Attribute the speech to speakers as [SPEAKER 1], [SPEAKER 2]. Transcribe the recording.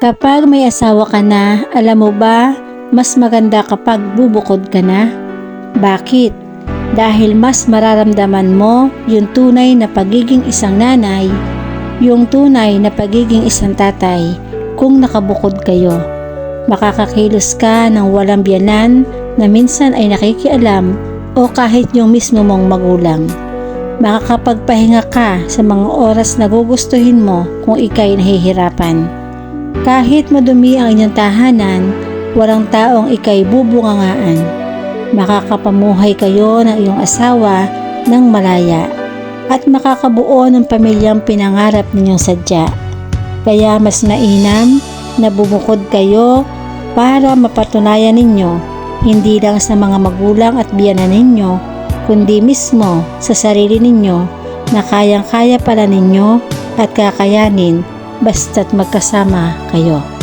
[SPEAKER 1] Kapag may asawa ka na, alam mo ba, mas maganda kapag bubukod ka na? Bakit? Dahil mas mararamdaman mo yung tunay na pagiging isang nanay, yung tunay na pagiging isang tatay kung nakabukod kayo. Makakakilos ka ng walang biyanan na minsan ay nakikialam o kahit yung mismo mong magulang. Makakapagpahinga ka sa mga oras na gugustuhin mo kung ikay nahihirapan. Kahit madumi ang inyong tahanan, walang taong ikay bubungangaan. Makakapamuhay kayo ng iyong asawa ng malaya at makakabuo ng pamilyang pinangarap ninyong sadya. Kaya mas mainam na bumukod kayo para mapatunayan ninyo hindi lang sa mga magulang at biyanan ninyo, kundi mismo sa sarili ninyo na kayang-kaya pala ninyo at kakayanin basta't magkasama kayo.